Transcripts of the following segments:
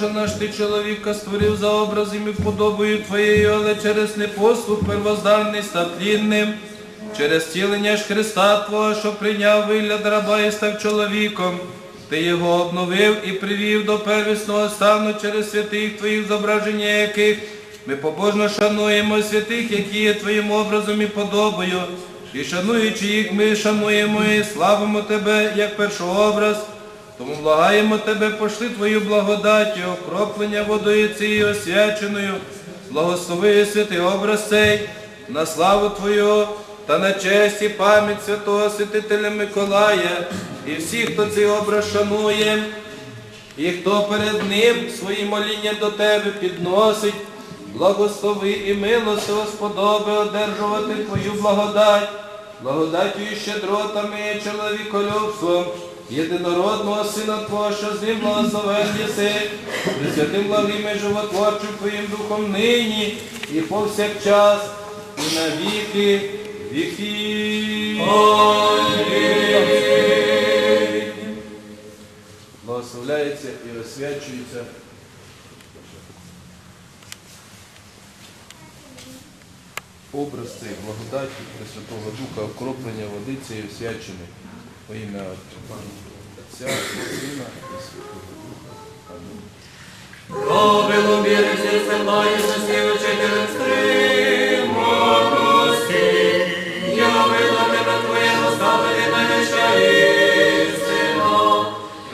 Боже наш ти чоловіка створив за образом і подобою Твоєю, але через непослух первозданний став тлінним. Через тілення ж Христа Твого, що прийняв вигляд раба і став чоловіком, ти його обновив і привів до первісного стану через святих Твоїх зображення яких ми побожно шануємо святих, які є Твоїм образом і подобою, і шануючи їх, ми шануємо і славимо Тебе як першообраз. Тому благаємо Тебе, пошли Твою благодаттю, окроплення водою цією освяченою, благослови святий образ цей, на славу Твою та на честь і пам'ять святого святителя Миколая і всіх, хто цей образ шанує, і хто перед ним свої моління до Тебе підносить, благослови і милостиво сподоби одержувати Твою благодать, благодаттю і щедротами і чоловіколюбством, єдинородного Сина Твого, що з ним благословен єси, присвятим благим і животворчим Твоїм Духом нині і повсякчас, і на віки віків. Благословляється і освячується. Образ цей благодаті Пресвятого Духа, окроплення води цієї освячений во ім'я Отця, і Сина і Святого Духа. Амінь. Пробило віри серце має щасливо через стриманості. Я видла тебе наставлення мене ще істина.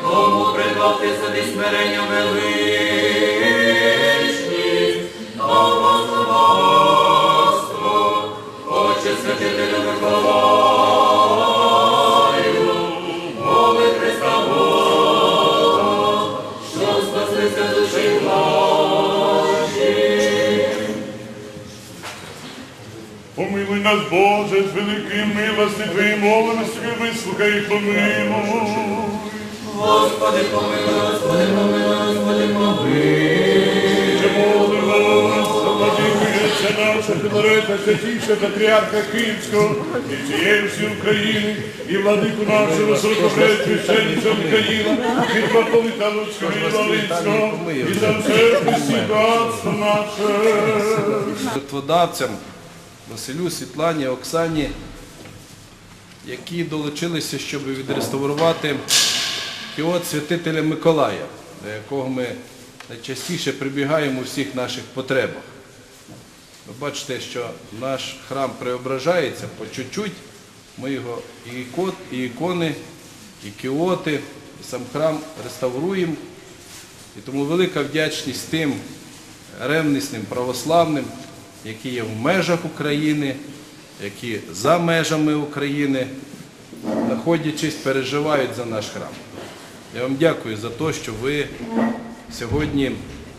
Тому придбав ти собі смирення величність, Помилуй нас, Боже, з великим милости Твоєї мовленості, вислухай і помилуй. Господи, помилуй, Господи, помилуй, Господи, помилуй. Молимо, отця нашого Філарета, святіше патріарха Київського і всієї всієї України, і владику нашого високопредсвященниця Михаїла, митрополита Луцького і Волинського, і за все християнство наше. жертводавцям Василю, Світлані, Оксані, які долучилися, щоб відреставрувати кіот святителя Миколая, до якого ми найчастіше прибігаємо у всіх наших потребах. Ви бачите, що наш храм преображається по чуть-чуть. Ми його і, ікот, і ікони, і кіоти, і сам храм реставруємо. І тому велика вдячність тим ревнісним православним, які є в межах України, які за межами України, знаходячись, переживають за наш храм. Я вам дякую за те, що ви сьогодні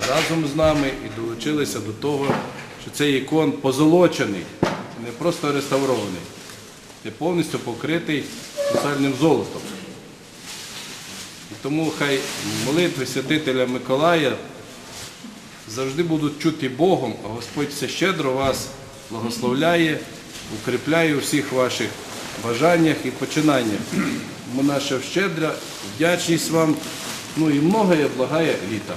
разом з нами і долучилися до того, що цей ікон позолочений, не просто реставрований, а повністю покритий спеціальним золотом. І тому хай молитви святителя Миколая завжди будуть чути Богом, а Господь все щедро вас благословляє, укріпляє у всіх ваших бажаннях і починаннях. Наша щедра вдячність вам, ну і многое благає літа.